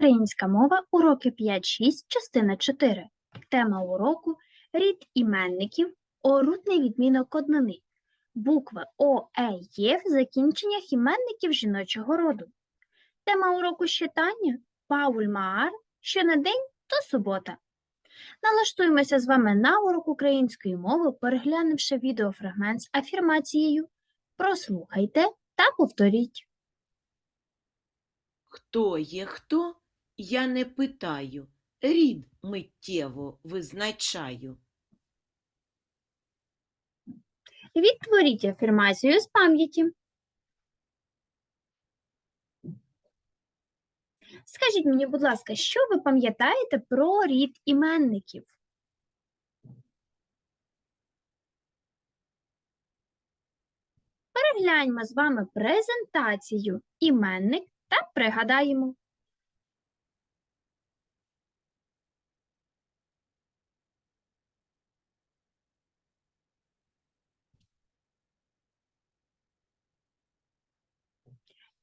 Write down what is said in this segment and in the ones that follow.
Українська мова, уроки 5-6, частина 4. Тема уроку рід іменників, орудний відмінок однини. Букви О, Е, Є в закінченнях іменників жіночого роду. Тема уроку читання Пауль Маар, що на день то субота. Налаштуємося з вами на урок української мови, переглянувши відеофрагмент з афірмацією. Прослухайте та повторіть. Хто є хто, я не питаю, рід миттєво визначаю. Відтворіть афірмацію з пам'яті. Скажіть мені, будь ласка, що ви пам'ятаєте про рід іменників? Перегляньмо з вами презентацію іменник та пригадаємо.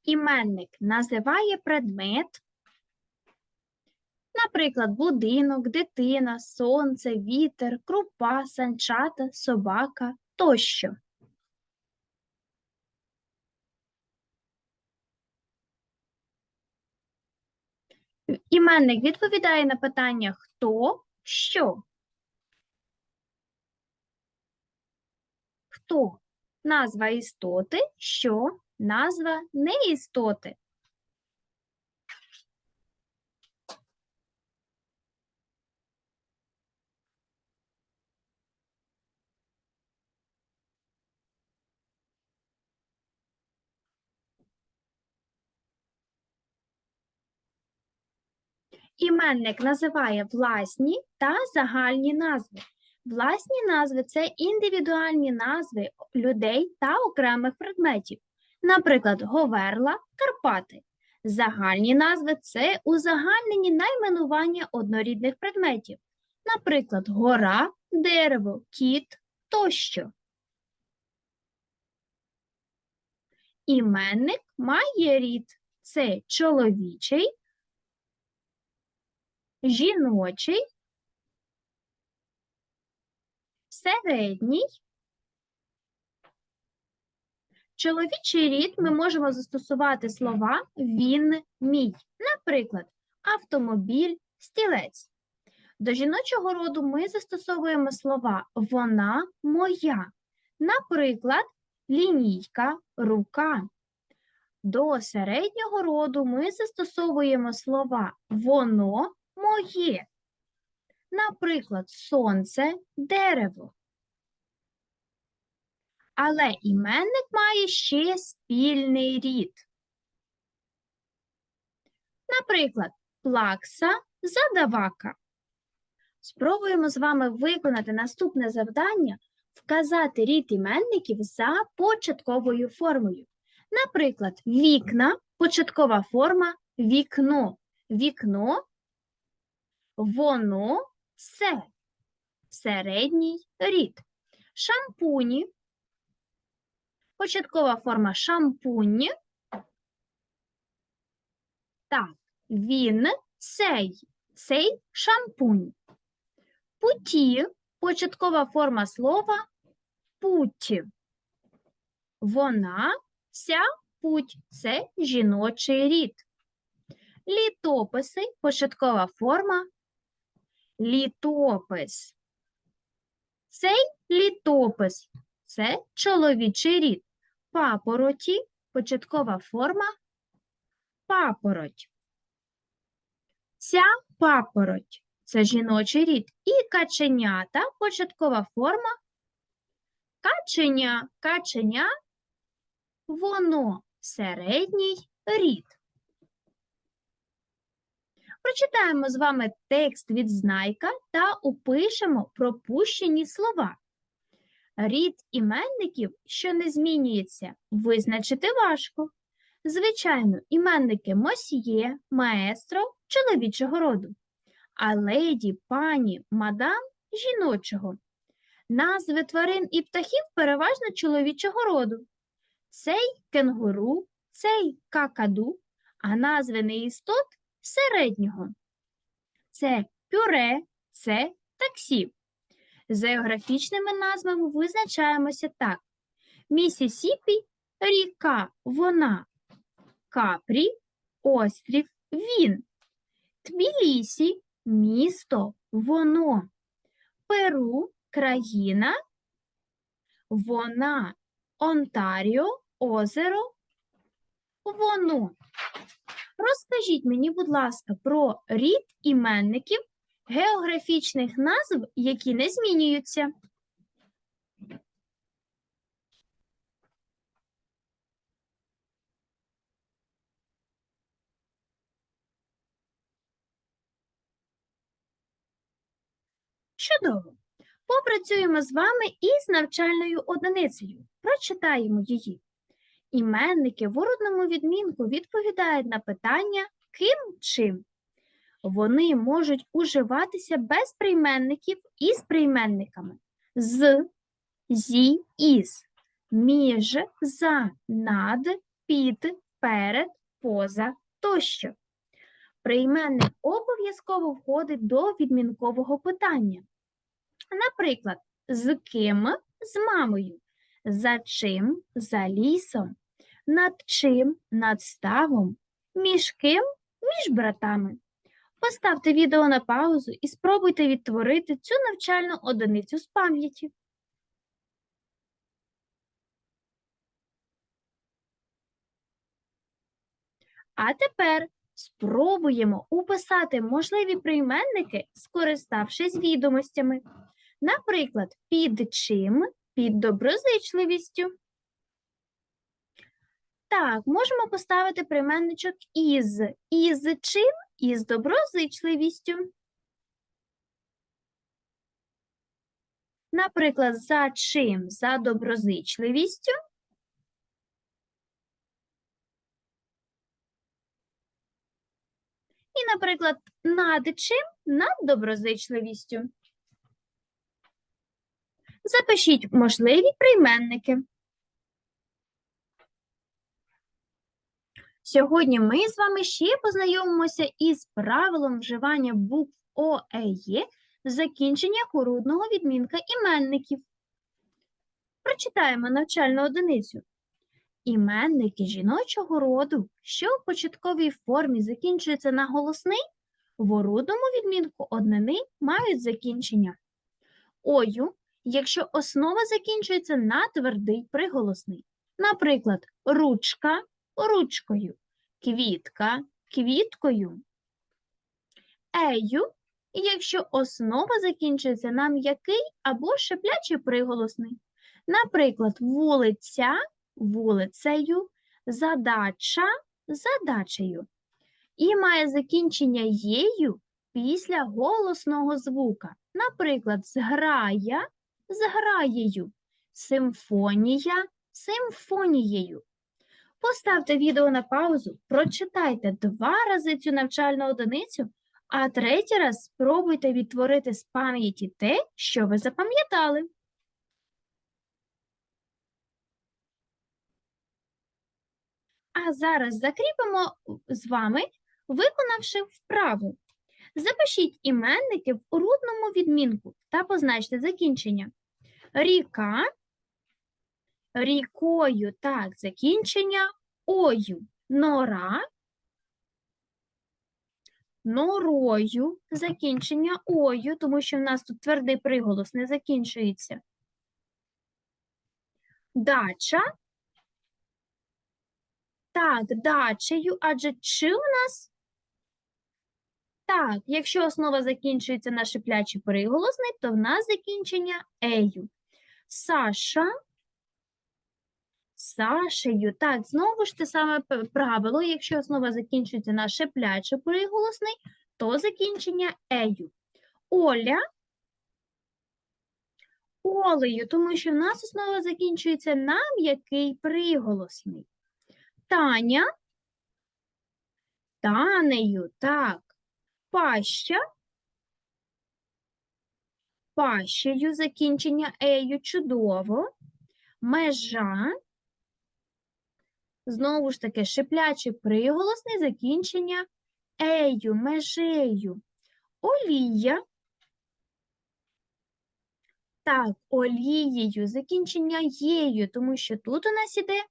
Іменник називає предмет, наприклад, будинок, дитина, сонце, вітер, крупа, санчата, собака тощо. Іменник відповідає на питання хто, що. Хто? Назва істоти, що назва неістоти. Іменник називає власні та загальні назви. Власні назви це індивідуальні назви людей та окремих предметів. Наприклад, Говерла, Карпати. Загальні назви це узагальнені найменування однорідних предметів. Наприклад, гора, дерево, кіт тощо. Іменник має рід це чоловічий, жіночий, середній. Чоловічий рід ми можемо застосувати слова він, мій. Наприклад, автомобіль, стілець. До жіночого роду ми застосовуємо слова вона, моя. Наприклад, лінійка, рука. До середнього роду ми застосовуємо слова воно, моє. Наприклад, сонце, дерево. Але іменник має ще спільний рід. Наприклад, плакса, задавака. Спробуємо з вами виконати наступне завдання вказати рід іменників за початковою формою. Наприклад, вікна, початкова форма вікно. Вікно, воно, це. Середній рід. Шампуні, Початкова форма шампунь. Так, він цей, цей шампунь. Путі, початкова форма слова путь. Вона, ця путь це жіночий рід. Літописи, початкова форма літопис. Цей літопис це чоловічий рід. Папороті, початкова форма папороть. Ця папороть це жіночий рід. І каченята, початкова форма каченя. Каченя воно середній рід. Прочитаємо з вами текст від знайка та опишемо пропущені слова. Рід іменників, що не змінюється, визначити важко. Звичайно, іменники мосьє, маестро чоловічого роду, а леді, пані, мадам жіночого. Назви тварин і птахів переважно чоловічого роду. Цей кенгуру, цей какаду, а назви неістот середнього. Це пюре, це таксі. З географічними назвами визначаємося так. Місісіпі – ріка, вона. Капрі – острів, він. Тбілісі – місто, воно. Перу – країна, вона. Онтаріо – озеро, воно. Розкажіть мені, будь ласка, про рід іменників географічних назв, які не змінюються. Чудово! Попрацюємо з вами із навчальною одиницею. Прочитаємо її. Іменники в уродному відмінку відповідають на питання ким чим. Вони можуть уживатися без прийменників і з прийменниками. З, зі, із, між, за, над, під, перед, поза тощо. Прийменник обов'язково входить до відмінкового питання. Наприклад, з ким? З мамою, за чим? За лісом, над чим? Над ставом, між ким? Між братами. Поставте відео на паузу і спробуйте відтворити цю навчальну одиницю з пам'яті. А тепер спробуємо уписати можливі прийменники, скориставшись відомостями. Наприклад, під чим, під доброзичливістю. Так, можемо поставити прийменничок із. Із чим? Із доброзичливістю. Наприклад, за чим? За доброзичливістю. І, наприклад, над чим? Над доброзичливістю. Запишіть можливі прийменники. Сьогодні ми з вами ще познайомимося із правилом вживання букв О, Е, Є в закінченнях урудного відмінка іменників. Прочитаємо навчальну одиницю. Іменники жіночого роду, що в початковій формі закінчуються на голосний, в урудному відмінку однини мають закінчення ою, якщо основа закінчується на твердий приголосний. Наприклад, ручка ручкою, квітка квіткою. Ею, якщо основа закінчується на м'який або шиплячий приголосний. Наприклад, вулиця вулицею, задача задачею. І має закінчення єю після голосного звука. Наприклад, зграя зграєю, симфонія симфонією. Поставте відео на паузу, прочитайте два рази цю навчальну одиницю, а третій раз спробуйте відтворити з пам'яті те, що ви запам'ятали. А зараз закріпимо з вами, виконавши вправу. Запишіть іменники в урудному відмінку та позначте закінчення. Ріка, рікою, так, закінчення ою, нора, норою, закінчення ою, тому що в нас тут твердий приголос не закінчується. Дача, так, дачею, адже чи у нас? Так, якщо основа закінчується на шиплячий приголосний, то в нас закінчення ею. Саша, Сашею. Так, знову ж те саме правило. Якщо основа закінчується на шиплячий приголосний, то закінчення ею. Оля, Олею, тому що в нас основа закінчується на м'який приголосний. Таня, Танею, так. Паща, пащею, закінчення ею, чудово. Межа, знову ж таки, шиплячий приголосний, закінчення ею, межею. Олія. Так, олією, закінчення єю, тому що тут у нас іде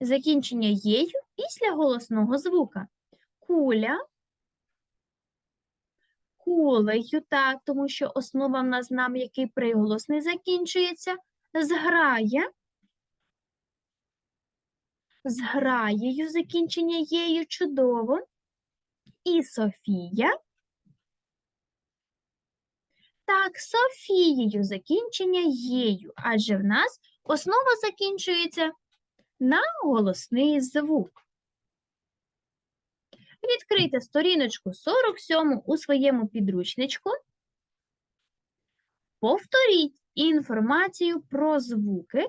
закінчення єю після голосного звука. Куля. Кулею, так, тому що основа в нас нам який приголосний закінчується. Зграя. Зграєю закінчення єю чудово. І Софія. Так, Софією закінчення єю, адже в нас основа закінчується на голосний звук. Відкрийте сторіночку 47 у своєму підручничку. Повторіть інформацію про звуки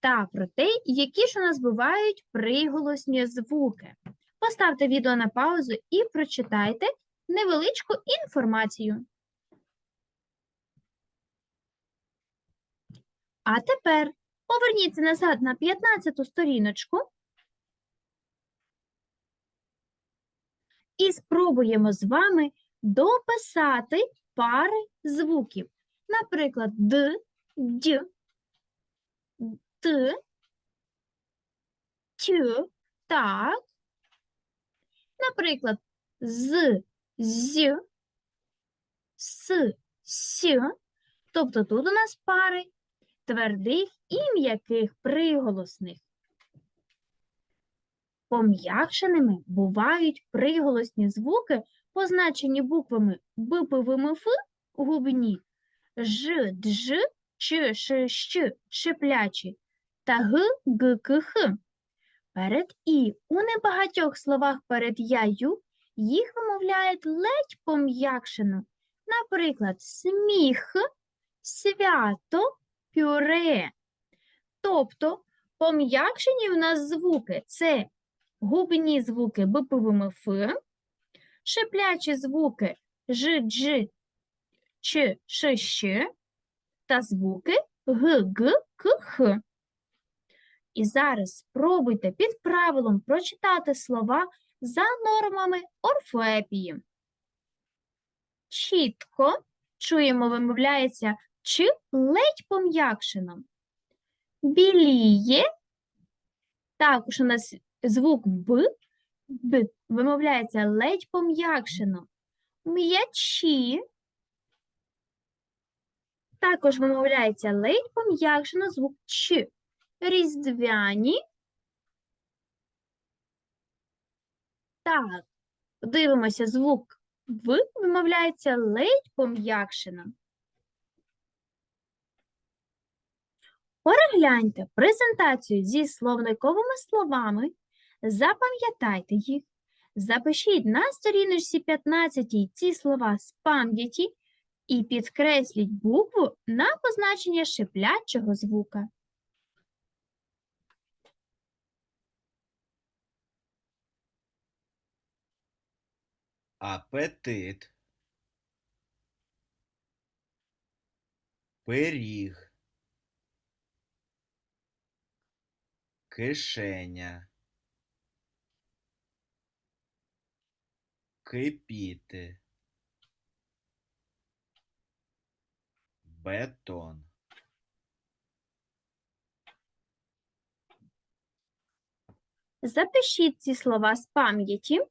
та про те, які ж у нас бувають приголосні звуки. Поставте відео на паузу і прочитайте невеличку інформацію. А тепер поверніться назад на 15-ту сторіночку і спробуємо з вами дописати пари звуків. Наприклад, д, д, т, т, так. Наприклад, з, з, с, с. Тобто тут у нас пари твердих і м'яких приголосних. Пом'якшеними бувають приголосні звуки, позначені буквами Б, П, Ф губні, Ж, Дж, Ч, Ш, Щ, шиплячі та Г, Г, К, Х. Перед І у небагатьох словах перед я, ю їх вимовляють ледь пом'якшено. Наприклад, сміх, свято, пюре. Тобто пом'якшені в нас звуки це губні звуки Б, П, В, М, Ф, шиплячі звуки Ж, Дж, Ч, Ш, Щ та звуки Г, Г, К, Х. І зараз спробуйте під правилом прочитати слова за нормами орфоепії. Чітко чуємо, вимовляється чи ледь пом'якшено. Біліє. Також у нас звук Б, Б вимовляється ледь пом'якшено. М'ячі. Також вимовляється ледь пом'якшено звук Ч. Різдвяні. Так, дивимося, звук В вимовляється ледь пом'якшено. Перегляньте презентацію зі словниковими словами, запам'ятайте їх, запишіть на сторіночці 15 ці слова з пам'яті і підкресліть букву на позначення шиплячого звука. Апетит, пиріг, кишеня, кипіти, бетон. Запишіть ці слова з пам'яті.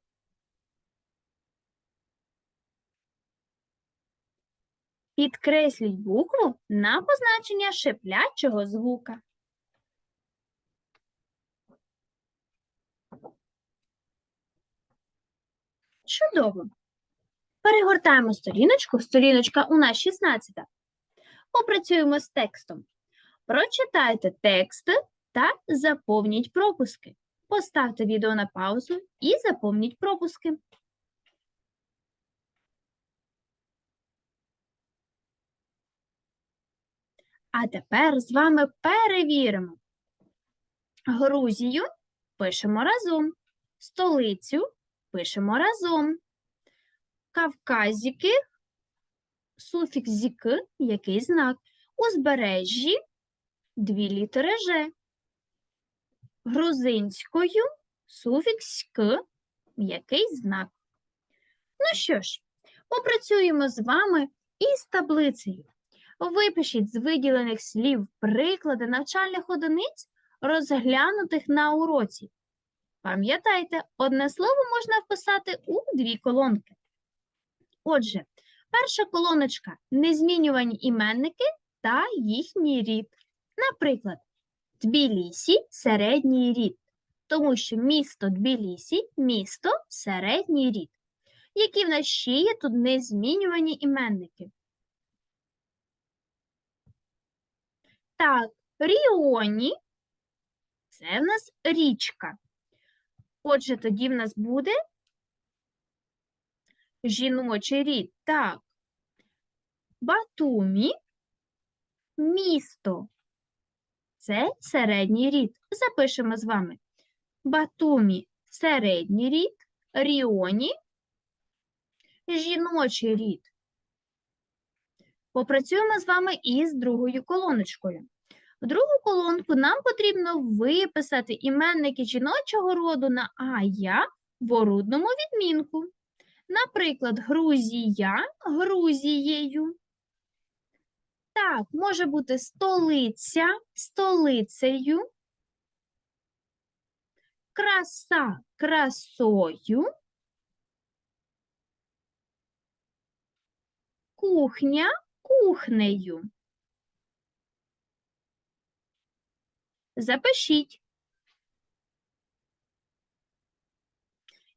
Підкресліть букву на позначення шиплячого звука. Чудово. Перегортаємо сторіночку. Сторіночка у нас 16. Попрацюємо з текстом. Прочитайте тексти та заповніть пропуски. Поставте відео на паузу і заповніть пропуски. А тепер з вами перевіримо. Грузію пишемо разом. Столицю пишемо разом. Кавказіки, суфікс зіки, який знак. Узбережжі дві літери Ж. Грузинською суфікс к, який знак. Ну що ж, попрацюємо з вами із таблицею. Випишіть з виділених слів приклади навчальних одиниць, розглянутих на уроці. Пам'ятайте, одне слово можна вписати у дві колонки. Отже, перша колоночка незмінювані іменники та їхній рід. Наприклад, Тбілісі середній рід, тому що місто Тбілісі місто середній рід. Які в нас ще є тут незмінювані іменники? Так, Ріоні це в нас річка. Отже, тоді в нас буде жіночий рід. Так. Батумі місто. Це середній рід. Запишемо з вами. Батумі середній рід, Ріоні жіночий рід. Попрацюємо з вами із другою колоночкою. В другу колонку нам потрібно виписати іменники жіночого роду на ая в орудному відмінку. Наприклад, Грузія Грузією. Так, може бути столиця столицею. Краса красою. Кухня кухнею. Запишіть.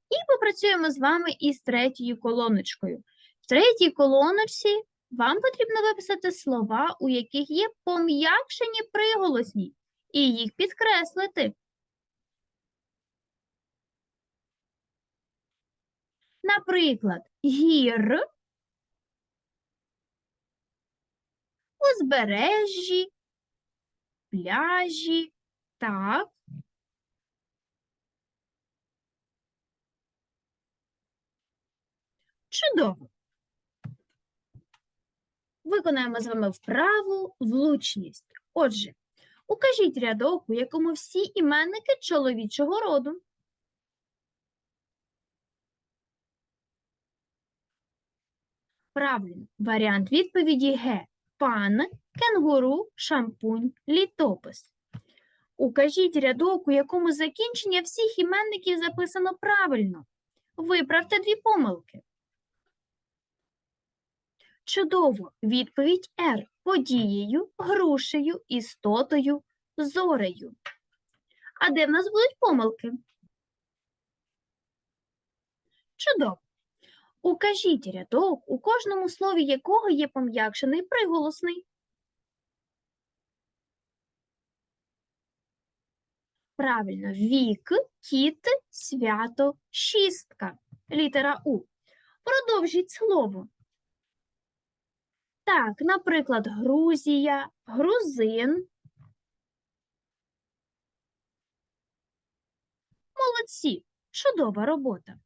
І попрацюємо з вами із третьою колоночкою. В третій колоночці вам потрібно виписати слова, у яких є пом'якшені приголосні, і їх підкреслити. Наприклад, гір, узбережжі, пляжі, так. Чудово. Виконаємо з вами вправу влучність. Отже, укажіть рядок, у якому всі іменники чоловічого роду. Правильно, варіант відповіді Г. Пан, кенгуру, шампунь, літопис. Укажіть рядок, у якому закінчення всіх іменників записано правильно. Виправте дві помилки. Чудово! Відповідь Р. Подією, грушею, істотою, зорею. А де в нас будуть помилки? Чудово! Укажіть рядок, у кожному слові якого є пом'якшений приголосний. Правильно, вік, кіт, свято, шістка. Літера У. Продовжіть слово. Так, наприклад, Грузія, грузин. Молодці, чудова робота.